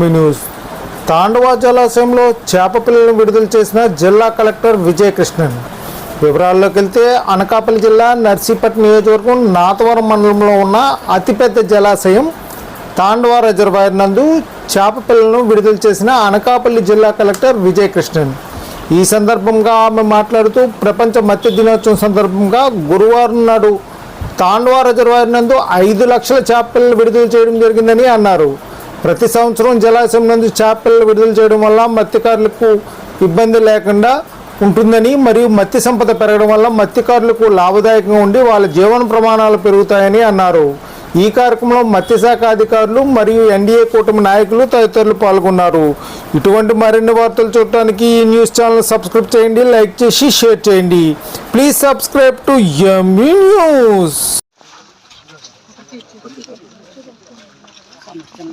News. తాండవ జలాశయంలో చేప పిల్లలను విడుదల చేసిన జిల్లా కలెక్టర్ విజయకృష్ణన్. వివరాల్లోకి వెళ్తే అనకాపల్లి జిల్లా నర్సీపట్నం నియోజకవర్గం నాతవరం మండలంలో ఉన్న అతిపెద్ద జలాశయం తాండవ రిజర్వాయర్ నందు చేప పిల్లలను విడుదల చేసిన అనకాపల్లి జిల్లా కలెక్టర్ విజయకృష్ణన్. ఈ సందర్భంగా ఆమె మాట్లాడుతూ ప్రపంచ మత్స్య దినోత్సవం సందర్భంగా గురువారం నాడు తాండవ రిజర్వాయర్ నందు ఐదు లక్షల చేప పిల్లలు విడుదల చేయడం జరిగిందని అన్నారు. ప్రతి సంవత్సరం జలాశయం నుండి చేపలు విడుదల చేయడం వల్ల మత్స్యకారులకు ఇబ్బంది లేకుండా ఉంటుందని మరియు మత్స్య సంపద పెరగడం వల్ల మత్స్యకారులకు లాభదాయకంగా ఉండి వాళ్ళ జీవన ప్రమాణాలు పెరుగుతాయని అన్నారు. ఈ కార్యక్రమంలో మత్స్యశాఖ అధికారులు మరియు ఎన్డీఏ కూటమి నాయకులు తదితరులు పాల్గొన్నారు. ఇటువంటి మరిన్ని వార్తలు చూడటానికి ఈ న్యూస్ ఛానల్ సబ్స్క్రైబ్ చేయండి లైక్ చేసి షేర్ చేయండి. Please subscribe to yummy news.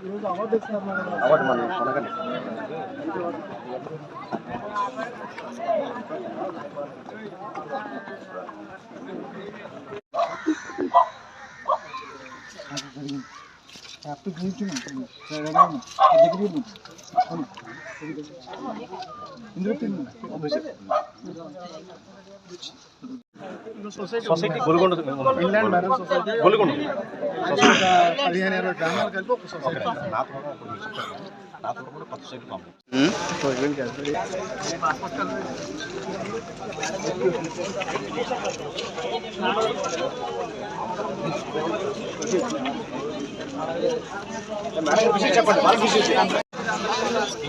আবার মানে সোনাখানি আপনি বুঝছেন দেখবি society Golugonda inland marriage society Golugonda పదిహేను ఇరవై గ్రామాలు కలిపి ఒక సొసైటీ నాతో కూడా కొత్త సొసైటీ పంపు చెప్పండి వాళ్ళ విషయం చెప్పండి విషయాన్న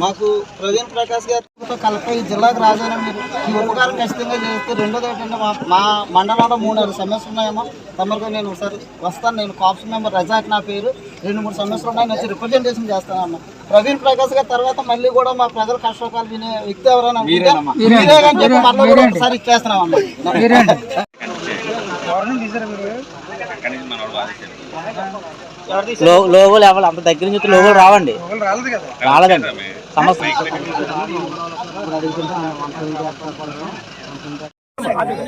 మాకు ప్రవీణ్ ప్రకాష్ గారితో కలిపి ఈ జిల్లాకు రాజైనా మీరు ఈ ఉపకారం ఖచ్చితంగా చేస్తే రెండోది ఏంటంటే మా మా మండలంలో మూడు నాలుగు సమస్యలు ఉన్నాయేమో. తమకు నేను ఒకసారి వస్తాను. నేను కాప్స్ మెంబర్ రజాక్ నా పేరు. రెండు మూడు సమస్యలు ఉన్నాయి. నేను వచ్చి రిప్రజెంటేషన్ చేస్తానన్న ప్రవీణ్ ప్రకాష్ గారి తర్వాత మళ్ళీ కూడా మా ప్రజల కష్టకాలు వినే వ్యక్తి ఎవరైనా మీరే చెప్పి మళ్ళీ కూడా ఒకసారి ఇచ్చేస్తున్నాం లోగోలు ఎవరు అంత దగ్గర నుంచి లోగోలు రావండి. రాలేదండి. సమస్య. మా ఇదిగో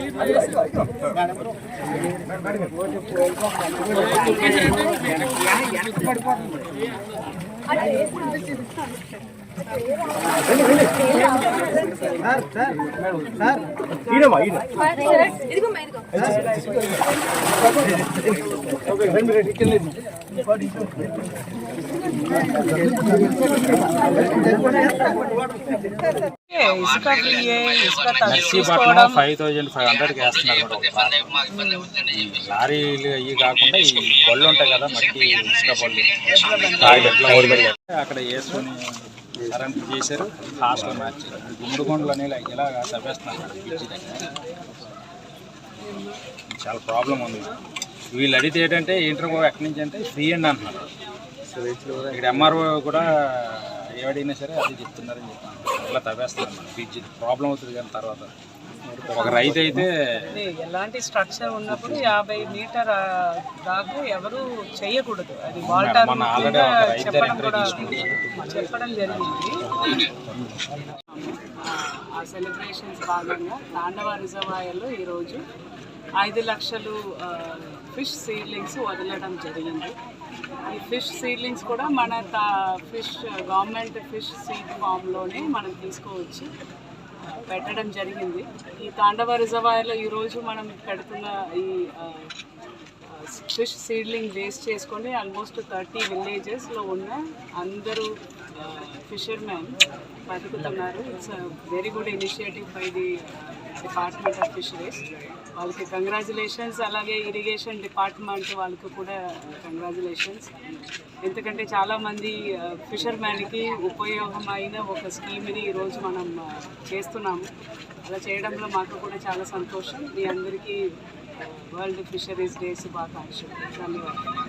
ఇసుక నర్సీపట్నం ఫైవ్ థౌజండ్ ఫైవ్ హండ్రెడ్కి వేస్తున్నారు మేడం. లారీలు అవి కాకుండా ఈ బళ్ళు ఉంటాయి కదా మట్టి ఇసుక బళ్ళు. అక్కడ వేసుకొని కరెంట్ చేశారు. హాస్టల్ మార్చారు గుండు కొండలు అనేవి ఇలా తప్పేస్తున్నారు చాలా ప్రాబ్లం ఉంది. వీళ్ళు అడిగితే ఏంటంటే ఇంటర్ ఎక్కడి నుంచి అంటే ఫ్రీ అండి అంటున్నారు. ఇక్కడ ఎంఆర్ఓ కూడా ఏమడిగినా సరే అది చెప్తున్నారని చెప్తాను ఇలా తవ్వేస్తున్నారు. బ్రిడ్జ్ ప్రాబ్లం అవుతుంది కానీ తర్వాత. ఒక రైతు అయితే ఎలాంటి స్ట్రక్చర్ ఉన్నప్పుడు యాభై మీటర్ దాకా ఎవరు చేయకూడదు. అది వాల్టర్ చెప్పడం కూడా చెప్పడం జరిగింది. ఆ సెలబ్రేషన్స్ భాగంగా తాండవ రిజర్వాయర్లో ఈరోజు ఐదు లక్షలు ఫిష్ సీడ్లింగ్స్ వదలడం జరిగింది. ఈ ఫిష్ సీడ్లింగ్స్ కూడా మన ఫిష్ గవర్నమెంట్ ఫిష్ సీడ్ ఫామ్లోనే మనం తీసుకోవచ్చు పెట్టడం జరిగింది. ఈ తాండవ రిజర్వాయర్లో ఈరోజు మనం పెడుతున్న ఈ ఫిష్ సీడ్లింగ్ వేస్ట్ చేసుకొని ఆల్మోస్ట్ థర్టీ విలేజెస్లో ఉన్న అందరూ ఫిషర్మెన్ బతుకుతున్నారు. It's very good initiative by the department of fisheries వాళ్ళకి కంగ్రాచులేషన్స్ అలాగే ఇరిగేషన్ డిపార్ట్మెంట్ వాళ్ళకి కూడా uh, కంగ్రాచులేషన్స్ ఎందుకంటే చాలామంది ఫిషర్మ్యాన్కి uh, ఉపయోగమైన ఒక స్కీమ్ని ఈరోజు మనం uh, చేస్తున్నాము. అలా చేయడంలో మాకు కూడా చాలా సంతోషం. మీ అందరికీ వరల్డ్ ఫిషరీస్ డే శుభాకాంక్షలు. ధన్యవాదాలు.